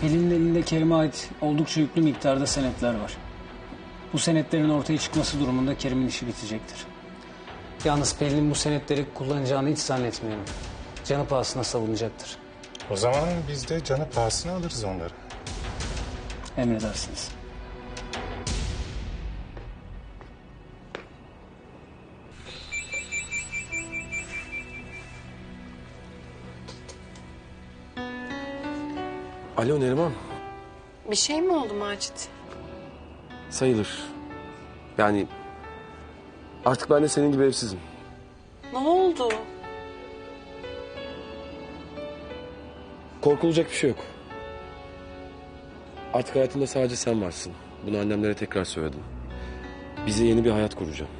Pelin'in elinde Kerim'e ait oldukça yüklü miktarda senetler var. Bu senetlerin ortaya çıkması durumunda Kerim'in işi bitecektir. Yalnız Pelin'in bu senetleri kullanacağını hiç zannetmiyorum. Canı pahasına savunacaktır. O zaman biz de canı pahasına alırız onları. Emredersiniz. Alo Neriman. Bir şey mi oldu Macit? Sayılır. Yani artık ben de senin gibi evsizim. Ne oldu? Korkulacak bir şey yok. Artık hayatımda sadece sen varsın. Bunu annemlere tekrar söyledim. Bize yeni bir hayat kuracağım.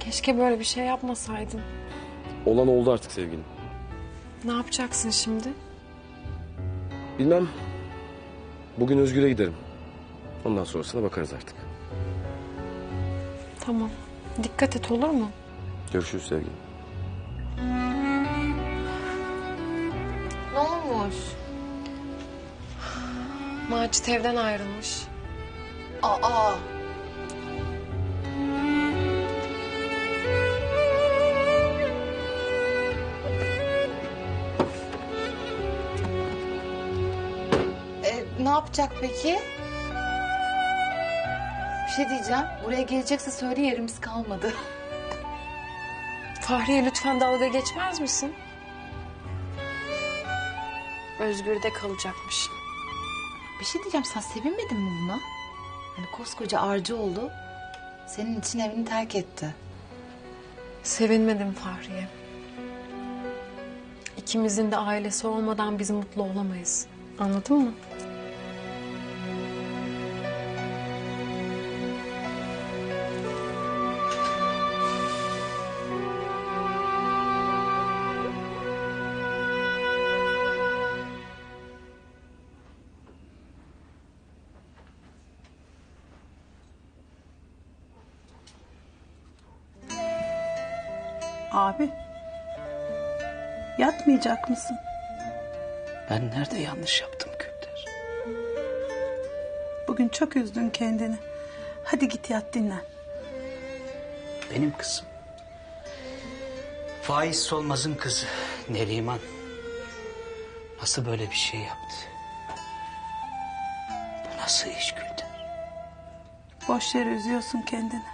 Keşke böyle bir şey yapmasaydın. Olan oldu artık sevgilim. Ne yapacaksın şimdi? Bilmem. Bugün Özgür'e giderim. Ondan sonrasına bakarız artık. Tamam. Dikkat et olur mu? Görüşürüz sevgilim. Ne olmuş? Macit evden ayrılmış. Aa. Yapacak peki? Bir şey diyeceğim. Buraya gelecekse söyle yerimiz kalmadı. Fahriye lütfen dalga geçmez misin? Özgür'de kalacakmış. Bir şey diyeceğim sen sevinmedin mi buna? Hani koskoca Arcıoğlu senin için evini terk etti. Sevinmedim Fahriye. İkimizin de ailesi olmadan biz mutlu olamayız. Anladın mı? Abi. Yatmayacak mısın? Ben nerede yanlış yaptım Gülder? Bugün çok üzdün kendini. Hadi git yat dinlen. Benim kızım. Faiz Solmaz'ın kızı Neriman. Nasıl böyle bir şey yaptı? Bu nasıl iş Gülder? Boş yere üzüyorsun kendini.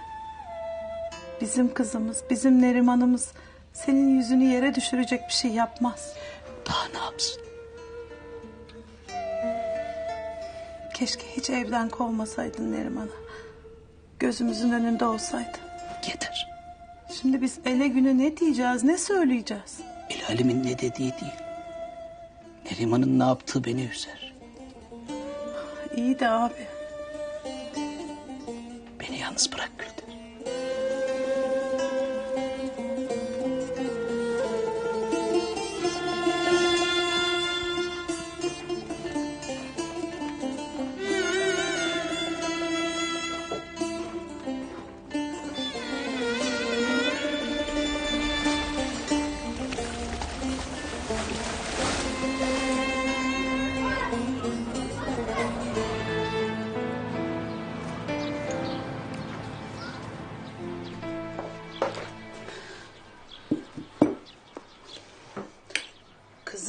Bizim kızımız, bizim Neriman'ımız senin yüzünü yere düşürecek bir şey yapmaz. Daha ne yapsın? Keşke hiç evden kovmasaydın Neriman'ı. Gözümüzün önünde olsaydı. Yeter. Şimdi biz ele güne ne diyeceğiz, ne söyleyeceğiz? El alemin ne dediği değil. Neriman'ın ne yaptığı beni üzer. İyi de abi. Beni yalnız bırak Gülder.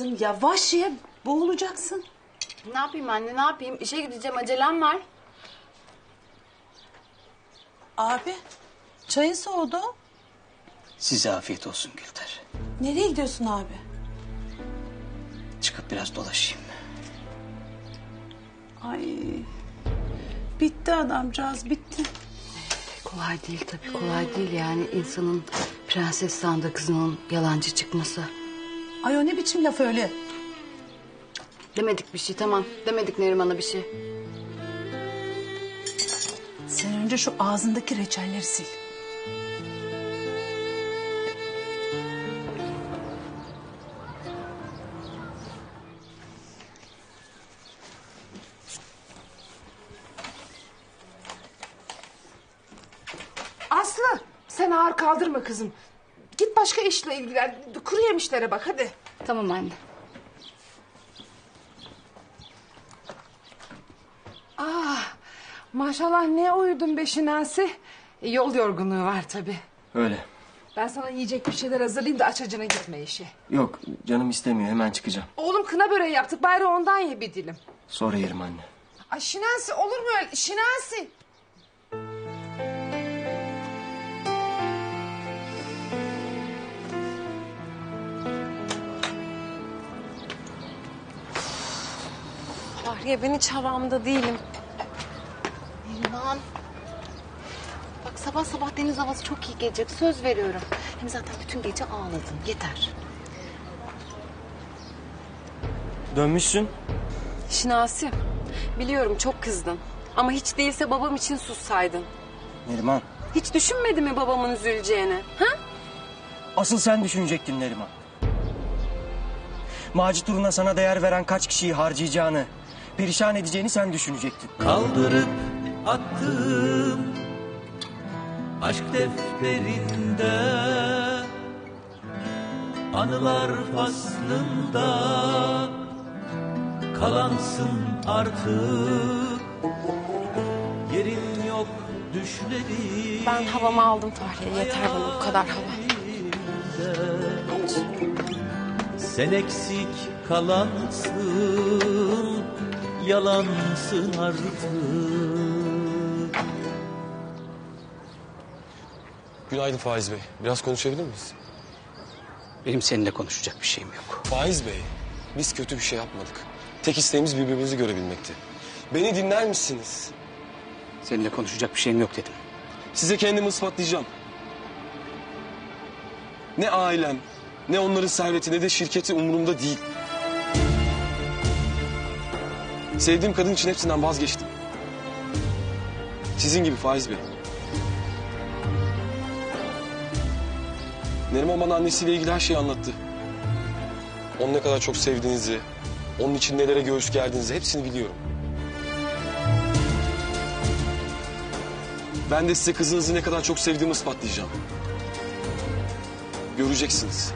Kızım yavaş ye, boğulacaksın. Ne yapayım anne ne yapayım? İşe gideceğim acelem var. Abi, çayın soğudu. Size afiyet olsun Gülder. Nereye gidiyorsun abi? Çıkıp biraz dolaşayım. Ay, bitti adamcağız, bitti. Kolay değil tabii kolay değil yani insanın prenses sandığı kızının yalancı çıkması. Ay o ne biçim laf öyle? Demedik bir şey tamam demedik Neriman'a bir şey. Sen önce şu ağzındaki reçelleri sil. Aslı sen ağır kaldırma kızım. Git başka işle ilgilen. Kuru yemişlere bak hadi. Tamam anne. Ah, maşallah ne uyudun be Şinasi. E, yol yorgunluğu var tabii. Öyle. Ben sana yiyecek bir şeyler hazırlayayım da aç acına gitme işi. Yok canım istemiyor hemen çıkacağım. Oğlum kına böreği yaptık bari ondan ye bir dilim. Sonra yerim anne. Ay Şinasi olur mu öyle? Şinasi. Fahriye ben hiç havamda değilim. Neriman. Bak sabah sabah deniz havası çok iyi gelecek. Söz veriyorum. Hem zaten bütün gece ağladın. Yeter. Dönmüşsün. Şinasi, biliyorum çok kızdın. Ama hiç değilse babam için sussaydın. Neriman. Hiç düşünmedi mi babamın üzüleceğini? Ha? Asıl sen düşünecektin Neriman. Macit uğruna sana değer veren kaç kişiyi harcayacağını, perişan edeceğini sen düşünecektin. Kaldırıp attım aşk defterinde Anılar faslında kalansın artık Yerin yok düşlerim Ben havamı aldım Fahriye. Yeter bana bu kadar hava. Sen eksik kalansın Yalansın artık Günaydın Faiz Bey. Biraz konuşabilir miyiz? Benim seninle konuşacak bir şeyim yok. Faiz Bey, biz kötü bir şey yapmadık. Tek isteğimiz birbirimizi görebilmekti. Beni dinler misiniz? Seninle konuşacak bir şeyim yok dedim. Size kendimi ispatlayacağım. Ne ailem, ne onların serveti, ne de şirketi umurumda değil. Sevdiğim kadın için hepsinden vazgeçtim. Sizin gibi Faiz Bey. Neriman bana annesiyle ilgili her şeyi anlattı. Onu ne kadar çok sevdiğinizi, onun için nelere göğüs gerdiğinizi hepsini biliyorum. Ben de size kızınızı ne kadar çok sevdiğimi ispatlayacağım. Göreceksiniz.